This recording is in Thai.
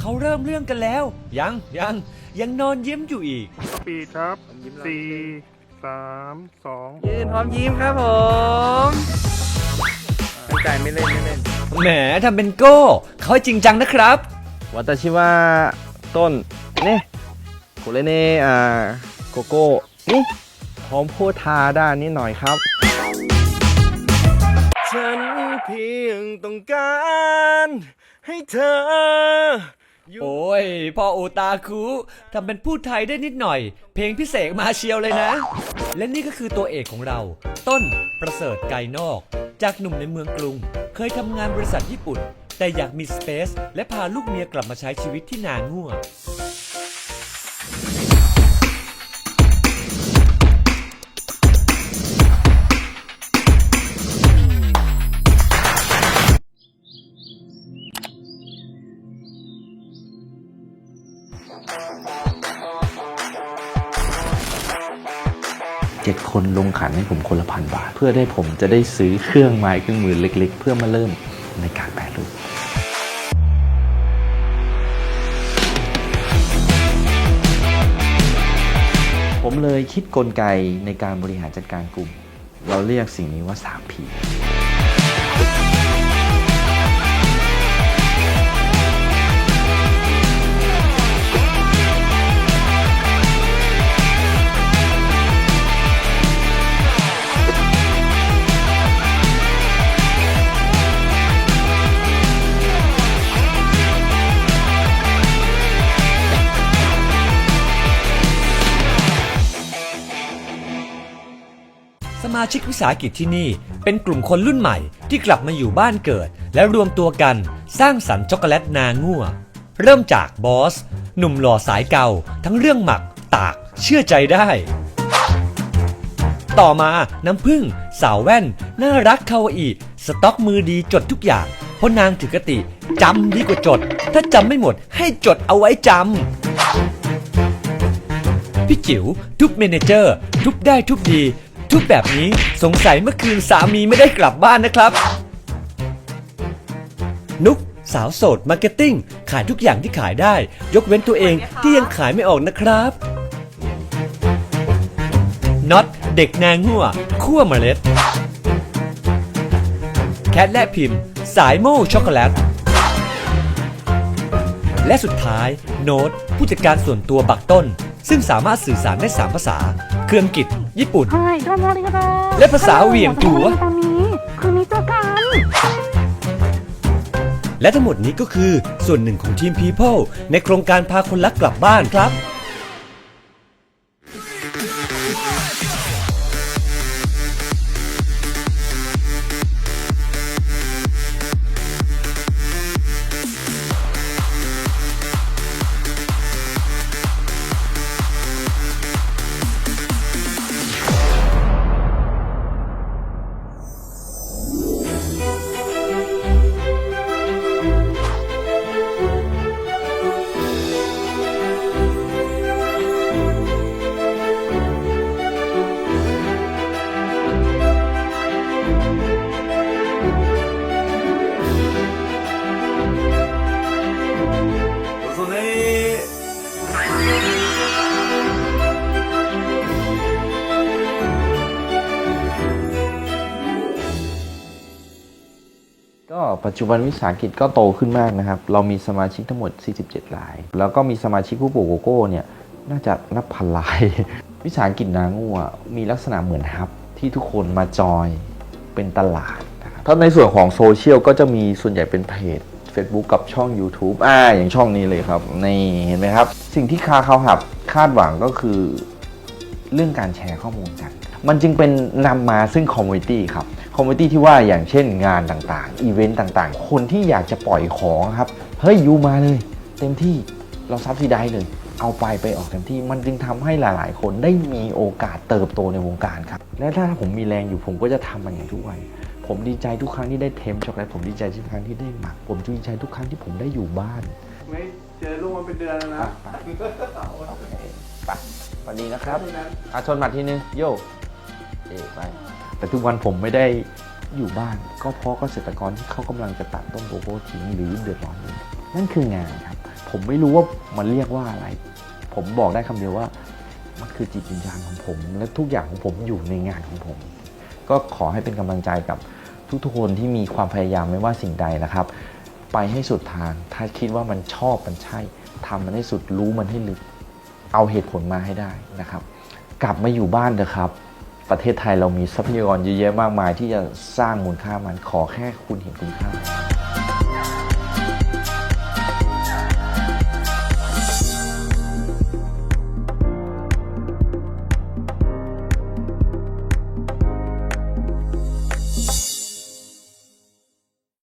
เขาเริ่มเรื่องกันแล้ว ยังยังยังนอนยิ้มอยู่อีก ปีครับสี่สามสองยืนพร้อมยิ้มครับผมไม่ใจไม่เล่นไม่เล่นแหมทำเป็นโก้เขาจริงจังนะครับ วัตชิว่าต้นเนี่โคเรเน่อ่าโกโก้นี่พร้อมพูดทาด้านนี้หน่อยครับ ฉันเพียงต้องการให้เธอ โอ้ยพ่อโอตาคุทำเป็นพูดไทยได้นิดหน่อย เพลงพิเศษมาเชียวเลยนะ และนี่ก็คือตัวเอกของเรา ต้นประเสริฐไกรนอก จากหนุ่มในเมืองกรุง เคยทำงานบริษัทญี่ปุ่น แต่อยากมีสเปซและพาลูกเมียกลับมาใช้ชีวิตที่นาง่ว เจ็ดคนลงขันให้ผมคนละพันบาท เพื่อได้ผมจะได้ซื้อเครื่องไม้เครื่องมือเล็ก ๆ เพื่อมาเริ่มในการแปรรูปผมเลยคิดกลไกในการบริหารจัดการกลุ่ม เราเรียกสิ่งนี้ว่า 3P มาชิกวิสาหกิจที่นี่ เป็นกลุ่มคนรุ่นใหม่ที่กลับมาอยู่บ้านเกิด และรวมตัวกันสร้างสรรค์ช็อกโกแลตนางั่ว เริ่มจากบอส หนุ่มหล่อสายเก่า ทั้งเรื่องหมัก ตาก เชื่อใจได้ ต่อมาน้ำผึ้งสาวแว่น น่ารักคาวาอิสต็อกมือดีจดทุกอย่าง เพราะนางถือกติจำดีกว่าจด ถ้าจำไม่หมดให้จดเอาไว้จำพี่จิ๋วทุบเมนเจอร์ ทุบได้ทุบดี ทุบแบบนี้ สงสัยเมื่อคืนสามีไม่ได้กลับบ้านนะครับ นุกสาวโสดมาร์เก็ตติ้งขายทุกอย่างที่ขายได้ ยกเว้นตัวเองที่ยังขายไม่ออกนะครับน็อตเด็กนางงั่วคั่วเมล็ด แคทและพิมพ์ สายโม่ช็อกโกแลต และสุดท้าย โน้ตผู้จัดการส่วนตัวบักต้น ซึ่งสามารถสื่อสารได้ 3 ภาษาคืออังกฤษ ญี่ปุ่น はい、どうもありがとう。 และภาษาเหวี่ยงตัว ตอนนี้คือมิตรกัน และทั้งหมดนี้ก็คือส่วนหนึ่งของทีม People ในโครงการพาคนรักกลับบ้านครับ ก็ปัจจุบันวิสาหกิจก็โตขึ้นมากนะครับ เรามีสมาชิกทั้งหมด 47 ราย แล้วก็มีสมาชิกผู้ปลูกโกโก้เนี่ยน่าจะนับพันราย วิสาหกิจนางัวมีลักษณะเหมือนฮับที่ทุกคนมาจอยเป็นตลาดนะครับถ้าในส่วนของโซเชียลก็จะมีส่วนใหญ่เป็นเพจ Facebook กับช่อง YouTube อ่าอย่างช่องนี้เลยครับนี่เห็นไหมครับ สิ่งที่คาเขาหับคาดหวังก็คือเรื่องการแชร์ข้อมูลกัน มันจึงเป็นนำมาซึ่งคอมมูนิตี้ครับคอมมูนิตี้ที่ว่าอย่างเช่นงานต่างๆ อีเวนต์ต่างๆ คนที่อยากจะปล่อยของครับ เฮ้ยยูมาเลย เต็มที่เราซับซิได้เลย เอาไปไปออกเต็มที่ มันจึงทำให้หลาย ๆ คนได้มีโอกาสเติบโตในวงการครับ และถ้าผมมีแรงอยู่ผมก็จะทำมันอย่างทุกวัน ผมดีใจทุกครั้งที่ได้เทมช็อกโกแลตผมดีใจทุกครั้งที่ได้หมัก ผมดีใจทุกครั้งที่ผมได้อยู่บ้าน ไม่เจอลูกมันเป็นเดือนแล้วนะไปสวัสดีนะครับอาชนหมัดทีนึงโย เอไป แต่ทุกวันผมไม่ได้อยู่บ้าน ก็เพราะเกษตรกรที่เขากำลังจะตัดต้นโกโก้ทิ้งหรือเดือดร้อนอยู่นั่นคืองานครับ ผมไม่รู้ว่ามันเรียกว่าอะไร ผมบอกได้คำเดียวว่า มันคือจิตวิญญาณของผม และทุกอย่างของผมอยู่ในงานของผม ก็ขอให้เป็นกำลังใจกับทุกๆคนที่มีความพยายามไม่ว่าสิ่งใดนะครับ ไปให้สุดทาง ถ้าคิดว่ามันชอบมันใช่ทำมันให้สุดรู้มันให้ลึก เอาเหตุผลมาให้ได้นะครับ กลับมาอยู่บ้านเถอะครับ ประเทศไทยเรามีทรัพยากรเยอะแยะมากมายที่จะสร้างมูลค่ามันขอแค่คุณเห็นคุณค่า